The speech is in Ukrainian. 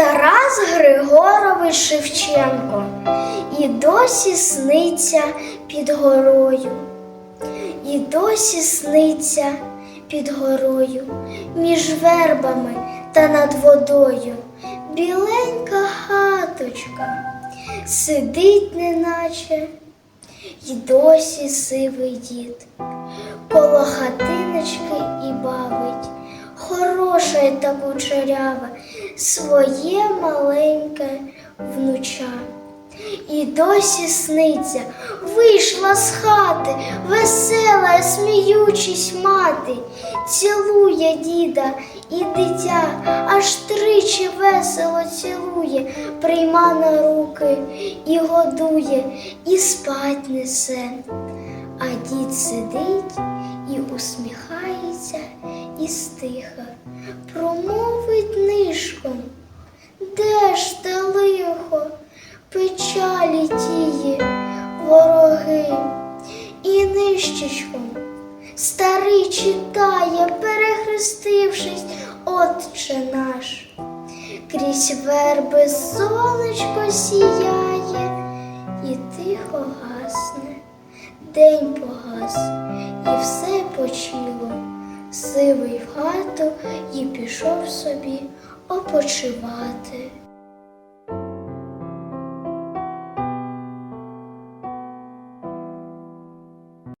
Тарас Григорович Шевченко і досі сниться під горою, і досі сниться під горою, між вербами та над водою. Біленька хаточка сидить, неначе, й досі сивий дід. Коло хатиночки і бавить, хороша та кучерява, своє маленьке внуча. І досі сниться, вийшла з хати, весела, сміючись мати, цілує діда і дитя, аж тричі весело цілує, прийма на руки і годує, і спать несе. А дід сидить і усміхається, і стиха, промовить нишком. Де ж те лихо, печалі тії, вороги, і нищечком старий читає, перехрестившись, Отче наш. Крізь верби сонечко сіяє і тихо гасне. День погас, і все почило. Сивий в хату і пішов собі опочивати.